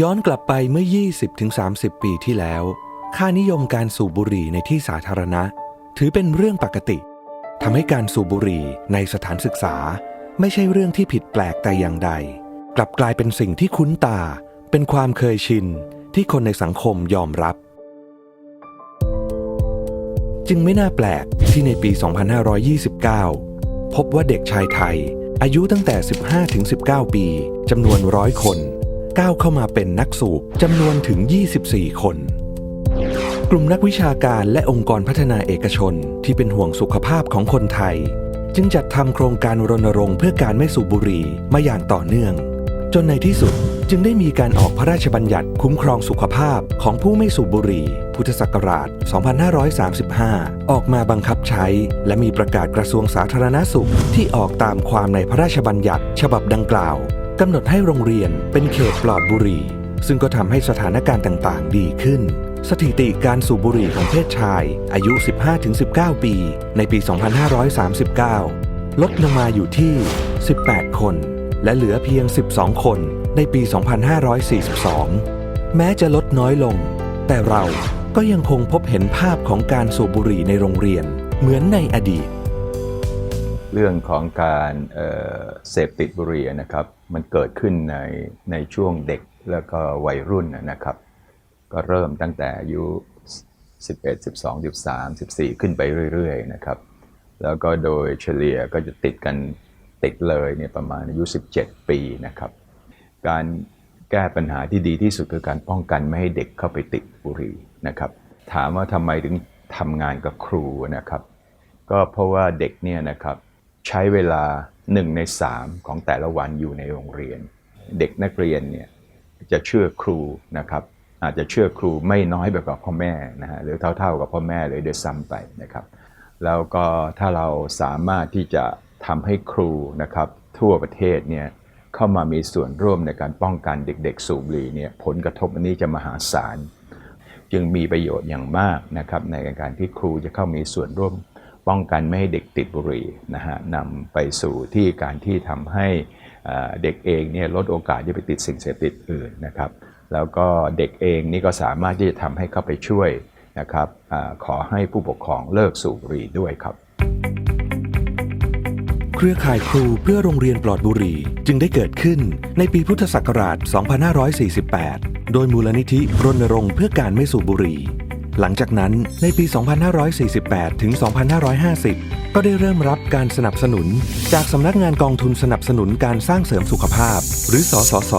ย้อนกลับไปเมื่อ 20-30 ปีที่แล้ว ค่านิยมการสูบบุหรี่ในที่สาธารณะ ถือเป็นเรื่องปกติทำให้การสูบบุหรี่ในสถานศึกษา ไม่ใช่เรื่องที่ผิดแปลกแต่อย่างใด กลับกลายเป็นสิ่งที่คุ้นตา เป็นความเคยชินที่คนในสังคมยอมรับ จึงไม่น่าแปลกที่ในปี 2529 พบว่าเด็กชายไทย อายุตั้งแต่ 15-19 ปีจำนวนร้อยคน ก้าวเข้ามาเป็นนักสูบจำนวนถึง 24 คน กลุ่มนักวิชาการและองค์กรพัฒนาเอกชนที่เป็นห่วงสุขภาพของคนไทย จึงจัดทำโครงการรณรงค์เพื่อการไม่สูบบุหรี่มาอย่างต่อเนื่อง จนในที่สุดจึงได้มีการออกพระราชบัญญัติคุ้มครองสุขภาพของผู้ไม่สูบบุหรี่ พุทธศักราช 2535 ออกมาบังคับใช้ และมีประกาศกระทรวงสาธารณสุขที่ออกตามความในพระราชบัญญัติ ฉบับดังกล่าว กำหนดให้โรงเรียนเป็นเขตปลอดบุหรี่ ซึ่งก็ทำให้สถานการณ์ต่างๆ ดีขึ้น สถิติการสูบบุหรี่ของเพศชาย อายุ 15-19 ปี ในปี 2539 ลดลงมาอยู่ที่ 18 คน และเหลือเพียง 12 คนในปี 2542 แม้จะลดน้อยลง แต่เราก็ยังคงพบเห็นภาพของการสูบบุหรี่ในโรงเรียนเหมือนในอดีต เรื่องของการเเสพติดบุหรี่นะครับ มันเกิดขึ้นในในช่วงเด็กแล้วก็วัยรุ่นนะครับ ก็เริ่มตั้งแต่อายุ 11 12 13 14 ขึ้นไปเรื่อยๆนะครับ แล้วก็โดยเฉลี่ยก็จะติดกันติดเลยเนี่ยประมาณอายุ 17 ปีนะครับ การแก้ปัญหาที่ดีที่สุดคือการป้องกันไม่ให้เด็กเข้าไปติดบุหรี่นะครับ ถามว่าทำไมถึงทำงานกับครูนะครับ ก็เพราะว่าเด็กเนี่ยนะครับ ใช้เวลา1ใน3ของแต่ละวันอยู่ในโรงเรียน เด็กนักเรียนเนี่ยจะเชื่อครูนะครับอาจจะเชื่อครูไม่น้อยแบบกับพ่อแม่นะฮะหรือเท่าๆกับพ่อแม่เลยเด้วยซ้ำไปนะครับ แล้วก็ถ้าเราสามารถที่จะทำให้ครูนะครับทั่วประเทศเนี่ยเข้ามามีส่วนร่วมในการป้องกันเด็กๆ สูบบุหรี่เนี่ยผลกระทบอันนี้จะมหาศาล จึงมีประโยชน์อย่างมากนะครับในการที่ครูจะเข้ามีส่วนร่วม ป้องกันไม่ให้เด็กติดบุหรี่นะฮะนำไปสู่ที่การที่ทำให้เด็กเองเนี่ยลดโอกาสที่ไปติดสิ่งเสพติดอื่นนะครับ แล้วก็เด็กเองนี่ก็สามารถที่จะทำให้เข้าไปช่วยนะครับอขอให้ผู้ปกครองเลิกสูบบุหรี่ด้วยครับ เครือข่ายครูเพื่อโรงเรียนปลอดบุหรี่จึงได้เกิดขึ้นในปีพุทธศักราช 2548 โดยมูลนิธิรณรงค์เพื่อการไม่สูบบุหรี่ หลังจากนั้นในปี 2548 ถึง 2550 ก็ได้เริ่มรับการสนับสนุน จากสำนักงานกองทุนสนับสนุนการสร้างเสริมสุขภาพ หรือสสส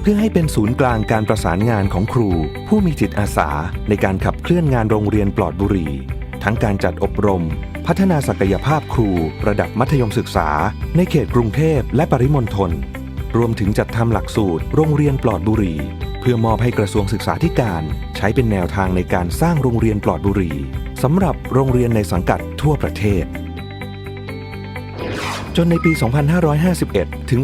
เพื่อให้เป็นศูนย์กลางการประสานงานของครู ผู้มีจิตอาสา ในการขับเคลื่อนงานโรงเรียนปลอดบุหรี่ ทั้งการจัดอบรม พัฒนาศักยภาพครู ระดับมัธยมศึกษา ในเขตกรุงเทพและปริมณฑลรวมถึงจัดทำหลักสูตร โรงเรียนปลอดบุหรี่ พื่อมอบให้กระทรวงศึกษาธิการ ใช้เป็นแนวทางในการสร้างโรงเรียนปลอดบุหรี่สำหรับโรงเรียนในสังกัดทั่วประเทศ จนในปี 2551 ถึง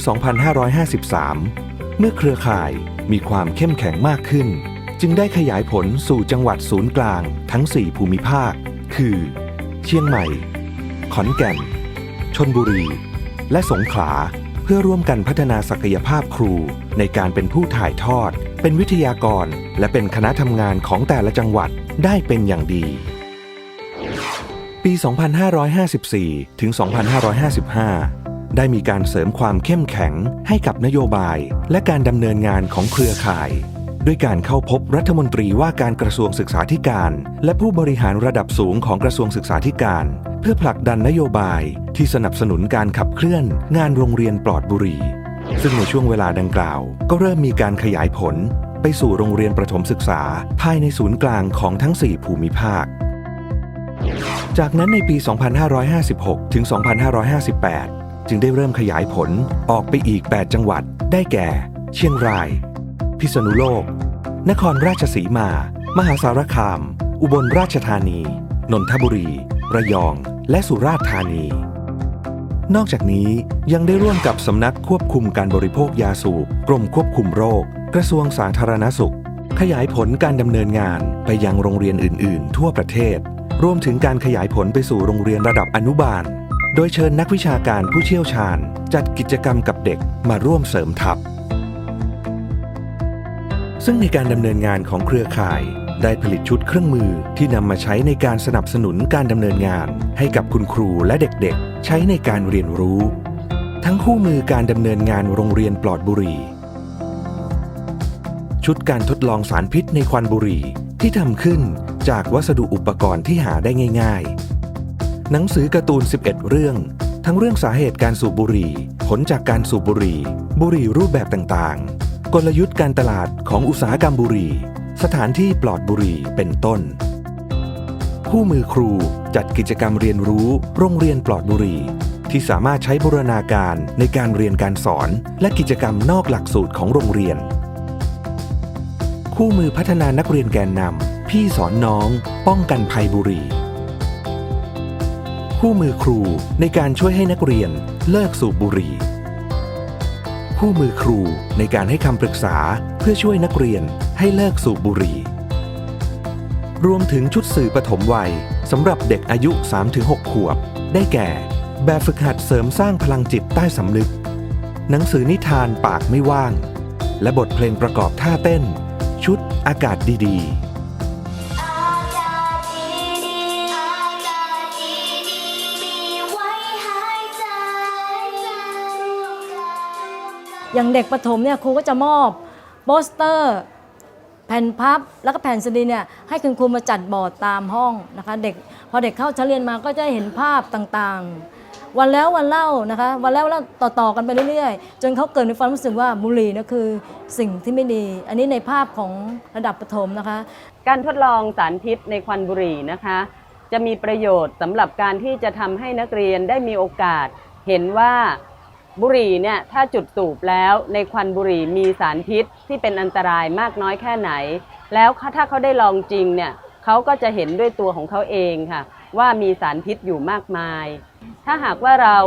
2553 เมื่อเครือข่ายมีความเข้มแข็งมากขึ้น จึงได้ขยายผลสู่จังหวัดศูนย์กลางทั้ง 4 ภูมิภาค คือ เชียงใหม่ ขอนแก่น ชนบุรี และสงขลาเพื่อร่วมกันพัฒนาศักยภาพครูในการเป็นผู้ถ่ายทอด เป็นวิทยากรและเป็นคณะทำงานของแต่ละจังหวัดได้เป็นอย่างดี ปี 2554 ถึง 2555 ได้มีการเสริมความเข้มแข็งให้กับนโยบายและการดำเนินงานของเครือข่าย ด้วยการเข้าพบรัฐมนตรีว่าการกระทรวงศึกษาธิการ และผู้บริหารระดับสูงของกระทรวงศึกษาธิการ เพื่อผลักดันนโยบายที่สนับสนุนการขับเคลื่อนงานโรงเรียนปลอดบุหรี่ ซึ่งในช่วงเวลาดังกล่าว ก็เริ่มมีการขยายผล ไปสู่โรงเรียนประถมศึกษา ภายในศูนย์กลางของทั้ง 4 ภูมิภาค จากนั้นในปี 2556 ถึง 2558 จึงได้เริ่มขยายผลออกไปอีก 8 จังหวัด ได้แก่ เชียงราย พิษณุโลก นครราชสีมา มหาสารคาม อุบลราชธานี นนทบุรี ระยอง และสุราษฎร์ธานี นอกจากนี้ยังได้ร่วมกับสำนักควบคุมการบริโภคยาสูบกรมควบคุมโรค กระทรวงสาธารณสุข ขยายผลการดำเนินงานไปยังโรงเรียนอื่น ๆ ทั่วประเทศ รวมถึงการขยายผลไปสู่โรงเรียนระดับอนุบาล โดยเชิญนักวิชาการผู้เชี่ยวชาญ จัดกิจกรรมกับเด็กมาร่วมเสริมทัพซึ่งในการดำเนินงานของเครือข่าย ได้ผลิตชุดเครื่องมือที่นำมาใช้ในการสนับสนุนการดำเนินงาน ให้กับคุณครูและเด็กๆ ใช้ในการเรียนรู้ ทั้งคู่มือการดำเนินงานโรงเรียนปลอดบุหรี่ ชุดการทดลองสารพิษในควันบุหรี่ที่ทำขึ้นจากวัสดุอุปกรณ์ที่หาได้ง่าย ๆ หนังสือการ์ตูน 11 เรื่อง ทั้งเรื่องสาเหตุการสูบบุหรี่ ผลจากการสูบบุหรี่ บุหรี่รูปแบบต่างๆ กลยุทธ์การตลาดของอุตสาหกรรมบุหรี่ สถานที่ปลอดบุหรี่เป็นต้น คู่มือครูจัดกิจกรรมเรียนรู้โรงเรียนปลอดบุหรี่ ที่สามารถใช้บูรณาการในการเรียนการสอน และกิจกรรมนอกหลักสูตรของโรงเรียน คู่มือพัฒนานักเรียนแกนนำพี่สอนน้อง ป้องกันภัยบุหรี่ คู่มือครูในการช่วยให้นักเรียนเลิกสูบบุหรี่คู่มือครูในการให้คำปรึกษาเพื่อช่วยนักเรียน ให้เลิกสูบบุหรี่ รวมถึงชุดสื่อปฐมวัยสำหรับเด็กอายุ 3-6 ขวบ ได้แก่ แบบฝึกหัดเสริมสร้างพลังจิตใต้สำนึก หนังสือนิทานปากไม่ว่าง และบทเพลงประกอบท่าเต้น ชุดอากาศดีๆอากาศดีดีอากาศดีดีมีไว้หายใจอย่างเด็กประถมเนี่ยครูก็จะมอบโปสเตอร์ แผ่นพับแล้วก็แผ่นซีดีเนี่ยให้คุณครูมาจัดบอร์ดตามห้องนะคะเด็กพอเด็กเข้าชั้นเรียนมาก็จะเห็นภาพต่างๆ วันแล้ววันเล่านะคะวันแล้ววันเล่าต่อๆกันไปเรื่อยๆ จนเขาเกิดในความรู้สึกว่าบุหรี่นะคือสิ่งที่ไม่ดี อันนี้ในภาพของระดับประถมนะคะ การทดลองสารพิษในควันบุหรี่นะคะ จะมีประโยชน์สำหรับการที่จะทำให้นักเรียนได้มีโอกาสเห็นว่า บุหรี่เนี่ยถ้าจุดสูบแล้วในควันบุหรี่มีสารพิษที่เป็นอันตรายมากน้อยแค่ไหน แล้วถ้าเขาได้ลองจริงเนี่ยเขาก็จะเห็นด้วยตัวของเขาเองค่ะ ว่ามีสารพิษอยู่มากมาย ถ้าหากว่าเรา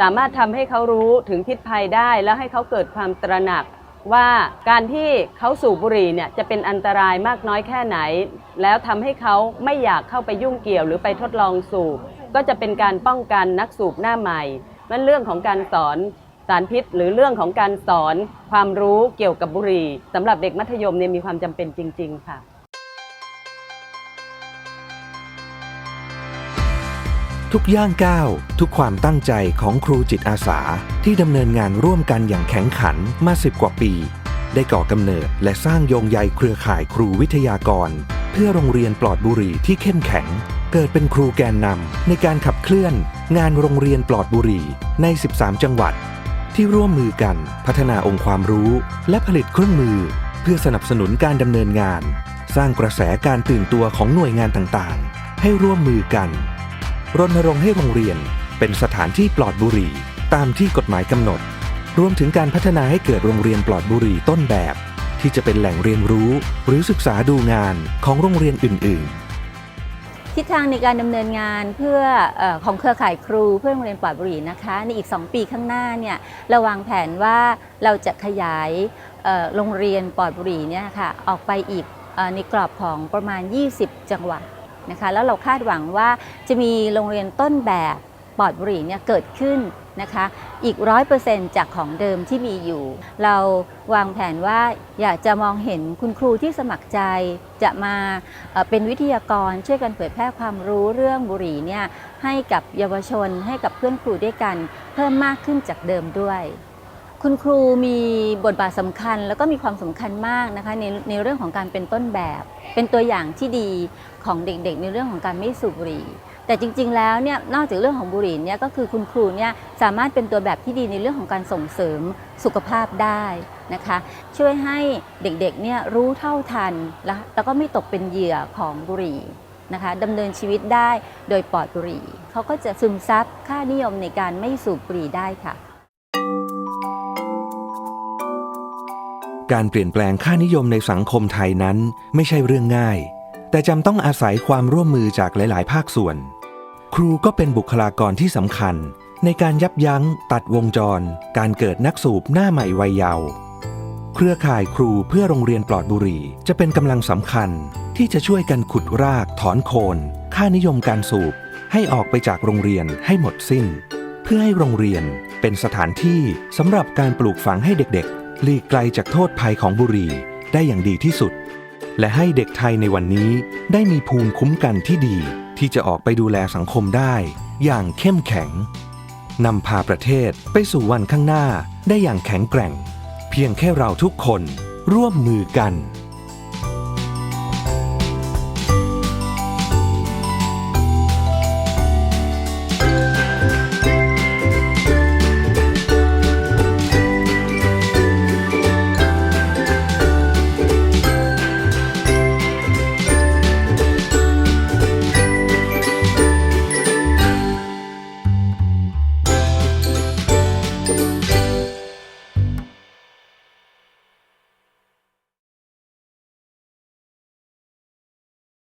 สามารถทำให้เขารู้ถึงพิษภัยได้ แล้วให้เขาเกิดความตระหนัก ว่าการที่เขาสูบบุหรี่เนี่ยจะเป็นอันตรายมากน้อยแค่ไหน แล้วทำให้เขาไม่อยากเข้าไปยุ่งเกี่ยวหรือไปทดลองสูบก็จะเป็นการป้องกันนักสูบหน้าใหม่ มันเรื่องของการสอนสารพิษ หรือเรื่องของการสอนความรู้เกี่ยวกับบุหรี่สำหรับเด็กมัธยมเนี่ยมีความจำเป็นจริง ๆ ค่ะทุกย่างก้าวทุกความตั้งใจของครูจิตอาสาที่ดำเนินงานร่วมกันอย่างแข็งขันมาสิบกว่าปี ได้ก่อกำเนิดและสร้างโยงใยเครือข่ายครูวิทยากร เพื่อโรงเรียนปลอดบุหรี่ที่เข้มแข็ง เกิดเป็นครูแกนนำในการขับเคลื่อนงานโรงเรียนปลอดบุหรี่ใน 13 จังหวัด ที่ร่วมมือกันพัฒนาองค์ความรู้ และผลิตเครื่องมือ เพื่อสนับสนุนการดำเนินงาน สร้างกระแสการตื่นตัวของหน่วยงานต่างๆ ให้ร่วมมือกัน รณรงค์ให้โรงเรียนเป็นสถานที่ปลอดบุหรี่ตามที่กฎหมายกำหนด รวมถึงการพัฒนาให้เกิดโรงเรียนปลอดบุหรี่ต้นแบบ ที่จะเป็นแหล่งเรียนรู้หรือศึกษาดูงานของโรงเรียนอื่น ๆ ทิศทางในการดำเนินงานเพื่ออของเครือข่ายครูเพื่อโรงเรียนปลอดบุหรี่นะคะ ในอีก 2 ปีข้างหน้าเนี่ยเราวางแผนว่าเราจะขยายโรงเรียนปลอดบุหรี่เนี่ยค่ะออกไปอีกอในกรอบของประมาณ 20 จังหวัดนะคะแล้วเราคาดหวังว่าจะมีโรงเรียนต้นแบบ ปอดบุหรี่เนี่ยเกิดขึ้นนะคะ อีกร้อยเปอร์เซ็นต์จากของเดิมที่มีอยู่ เราวางแผนว่าอยากจะมองเห็นคุณครูที่สมัครใจ จะมาเอ่อเป็นวิทยากรช่วยกันเผยแพร่ความรู้เรื่องบุหรี่เนี่ยให้กับเยาวชนให้กับเพื่อนครูด้วยกัน เพิ่มมากขึ้นจากเดิมด้วยคุณครูมีบทบาทสำคัญแล้วก็มีความสำคัญมากนะคะในในเรื่องของการเป็นต้นแบบ เป็นตัวอย่างที่ดีของเด็กๆ ในเรื่องของการไม่สูบบุหรี่ แต่จริง ๆ แล้วเนี่ยนอกจากเรื่องของบุหรี่เนี่ยก็คือคุณครูเนี่ยสามารถเป็นตัวแบบที่ดีในเรื่องของการส่งเสริมสุขภาพได้นะคะ ช่วยให้เด็กๆเนี่ยรู้เท่าทันแล้วแล้วก็ไม่ตกเป็นเหยื่อของบุหรี่นะคะดำเนินชีวิตได้โดยปลอดบุหรี่เขาก็จะซึมซับค่านิยมในการไม่สูบบุหรี่ได้ค่ะ การเปลี่ยนแปลงค่านิยมในสังคมไทยนั้นไม่ใช่เรื่องง่าย แต่จำต้องอาศัยความร่วมมือจากหลาย ๆ ภาคส่วน ครูก็เป็นบุคลากรที่สำคัญ ในการยับยั้ง ตัดวงจร การเกิดนักสูบหน้าใหม่วัยเยาว์เครือข่ายครูเพื่อโรงเรียนปลอดบุหรี่จะเป็นกำลังสำคัญ ที่จะช่วยกันขุดราก ถอนโคน ค่านิยมการสูบ ให้ออกไปจากโรงเรียนให้หมดสิ้น เพื่อให้โรงเรียนเป็นสถานที่สำหรับการปลูกฝังให้เด็กๆหลีกไกลจากโทษภัยของบุหรี่ได้อย่างดีที่สุด และให้เด็กไทยในวันนี้ได้มีภูมิคุ้มกันที่ดี ที่จะออกไปดูแลสังคมได้ อย่างเข้มแข็งนำพาประเทศไปสู่วันข้างหน้าได้อย่างแข็งแกร่ง เพียงแค่เราทุกคนร่วมมือกัน